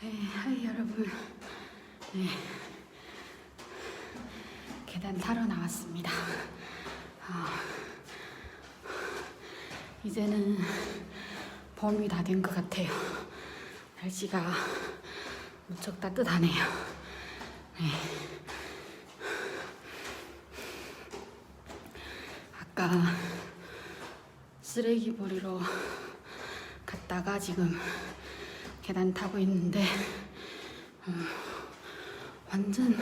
네, 하이 여러분. 네. 계단 타러 나왔습니다. 아, 이제는 봄이 다 된 것 같아요. 날씨가 무척 따뜻하네요. 네. 아까 쓰레기 버리러 갔다가 지금 계단 타고 있는데 어, 완전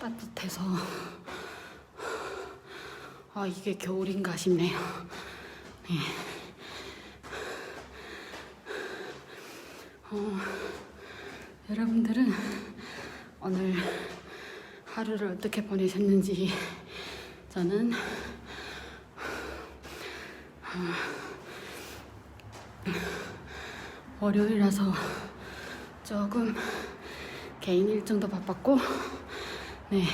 따뜻해서 아 이게 겨울인가 싶네요. 네. 어, 여러분들은 오늘 하루를 어떻게 보내셨는지 저는 월요일이라서 조금 개인 일정도 바빴고 네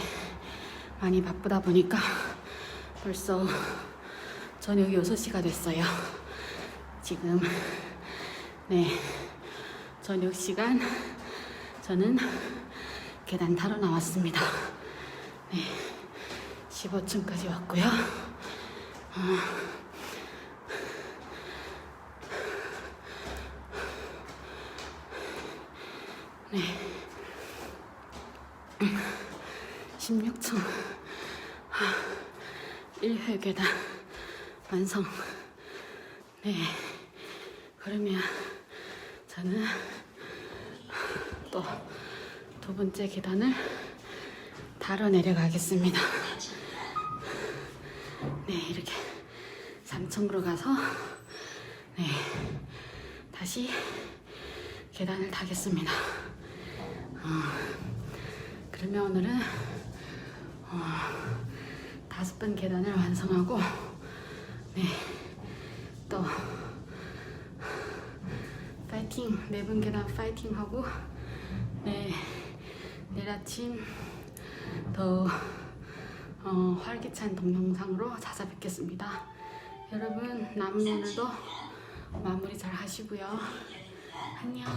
많이 바쁘다 보니까 벌써 저녁 6시가 됐어요. 지금 네 저녁 시간 저는 계단 타러 나왔습니다. 네 15층까지 왔고요 네. 16층 1회 계단 완성. 네. 그러면 저는 또 두 번째 계단을 타러 내려가겠습니다. 네, 이렇게 3층으로 가서 네. 다시 계단을 타겠습니다. 그러면 오늘은 어, 다섯 번 계단을 완성하고 네, 또 파이팅 네번 계단 파이팅 하고 네, 내일 아침 더 어, 활기찬 동영상으로 찾아뵙겠습니다. 여러분 남은 오늘도 마무리 잘 하시고요. 안녕.